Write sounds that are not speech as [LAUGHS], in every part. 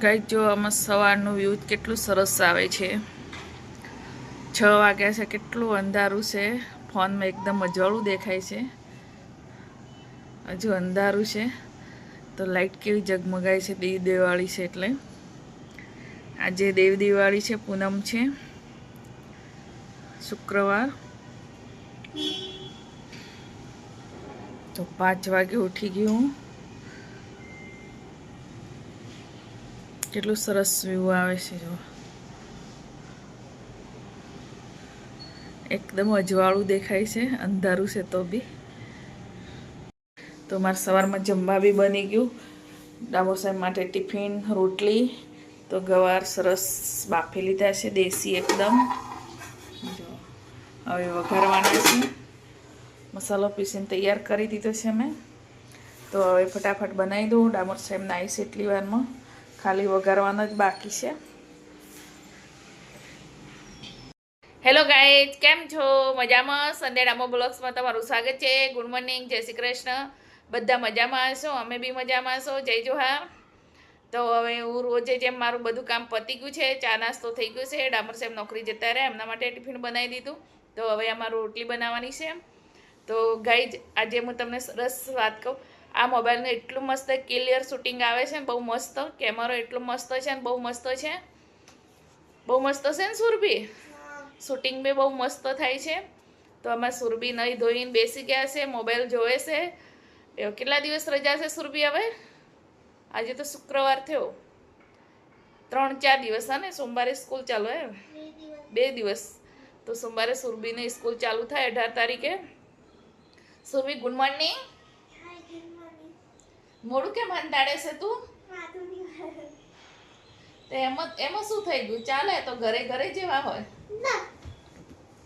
ગાઈક જો આમાં સવારનું વ્યૂ કેટલું સરસ આવે છે. છ વાગ્યા છે, કેટલું અંધારું છે. ફોનમાં એકદમ અજવાળું દેખાય છે. હજુ અંધારું છે. તો લાઇટ કેવી ઝગમગાય છે, દેવ દિવાળી છે એટલે. આજે દેવ દિવાળી છે, પૂનમ છે. શુક્રવાર. તો પાંચ વાગે ઉઠી ગયું હું. કેટલું સરસ વ્યૂ આવે છે જો એકદમ અજવાળું દેખાય છે અંધારું છે તો બી તો મારે સવારમાં જમવા બી બની ગયું ડાબો સાહેબ માટે ટિફિન રોટલી તો ગવાર સરસ બાફી લીધા છે દેશી એકદમ હવે વઘારવાના છે મસાલો પીસીને તૈયાર કરી દીધો છે મેં તો હવે ફટાફટ બનાવી દઉં ડામર સાહેબ નાઈશ એટલી વારમાં ખાલી વઘારવાનો જ બાકી છે. હેલો ગાઈઝ કેમ છો? મજામાં? સંડે ડામો બ્લોગ્સમાં તમારું સ્વાગત છે. ગુડ મોર્નિંગ જય શ્રી કૃષ્ણ. બધા મજામાં હશો? અમે બી મજામાં હશો. જય જોહાર. તો હવે હું રોજે જેમ મારું બધું કામ પતી ગયું છે, ચા નાસ્તો થઈ ગયો છે, ડામર સાહેબ નોકરી જતા રહે એમના માટે ટિફિન બનાવી દીધું. તો હવે અમારું રોટલી બનાવવાની છે. તો ગાઈજ આજે હું તમને સરસ વાત કહું. આ મોબાઈલનું એટલું મસ્ત ક્લિયર શૂટિંગ આવે છે બહુ મસ્ત. કેમેરો એટલો મસ્ત છે ને બહુ મસ્ત છે. બહુ મસ્ત છે ને સુરભી? શૂટિંગ બી બહુ મસ્ત થાય છે. તો આમાં સુરભી નહીં ધોઈને બેસી ગયા છે મોબાઈલ જોવે છે. એવો કેટલા દિવસ રજા છે સુરભી હવે? આજે તો શુક્રવાર થયો. ત્રણ ચાર દિવસ હા ને સોમવારે સ્કૂલ ચાલુ હે બે દિવસ. તો સોમવારે સુરભીની સ્કૂલ ચાલુ થાય અઢાર તારીખે. સુરભી ગુડ મોર્નિંગ મોડું કેમ અંતાડે છે તું? તે એમાં એમાં શું થઈ ગયું? ચાલે તો ઘરે ઘરે જેવા હોય.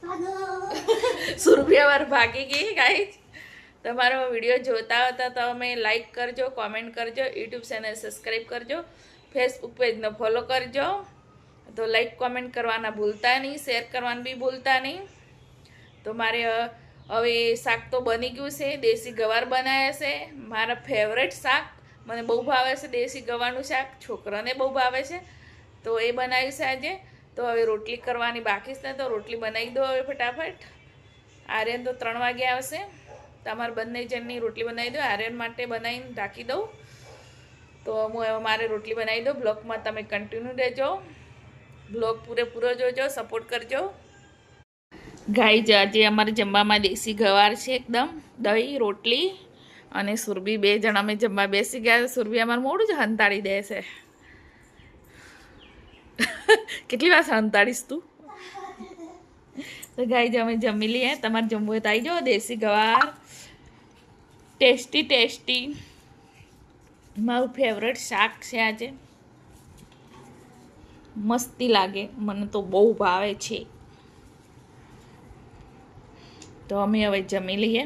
[LAUGHS] સુરભી વાર ભાગી ગઈ ગાઈ તમારો વીડિયો જોતા હતા તો તમે લાઈક કરજો કોમેન્ટ કરજો યુટ્યુબ ચેનલ સબસ્ક્રાઈબ કરજો ફેસબુક પેજને ફોલો કરજો. તો લાઈક કોમેન્ટ કરવાના ભૂલતા નહીં શેર કરવાનું બી ભૂલતા નહીં. તો મારે હવે શાક તો બની ગયું છે, દેશી ગવાર બનાવ્યા છે. મારા ફેવરેટ શાક, મને બહુ ભાવે છે દેશી ગવારનું શાક, છોકરાને બહુ ભાવે છે. તો એ બનાવ્યું છે આજે. તો હવે રોટલી કરવાની બાકી છે, તો રોટલી બનાવી દો હવે ફટાફટ. આર્યન તો ત્રણ વાગે આવશે. તમારે બંને જણની રોટલી બનાવી દો, આર્યન માટે બનાવીને રાખી દઉં. તો હું હવે મારે રોટલી બનાવી દઉં. બ્લોગમાં તમે કન્ટિન્યુ રહેજો. બ્લોગ પૂરેપૂરો જોજો સપોર્ટ કરજો. ગાય જ આજે અમારે જમવામાં દેશી ગવાર છે એકદમ, દહીં, રોટલી અને સુરભી બે જણ અમે જમવા બેસી ગયા. સુરભી અમારે મોડું જ હંતાડી દે છે. કેટલી વાર હંતાડીશ તું? તો ગાય જ અમે જમી લઈએ. તમારે જમવું હોય તો આવી જાઓ, દેશી ગવાર. Tasty tasty. મારું ફેવરેટ શાક છે આજે. મસ્તી લાગે, મને તો બહુ ભાવે છે. તો અમે હવે જમી લઈએ.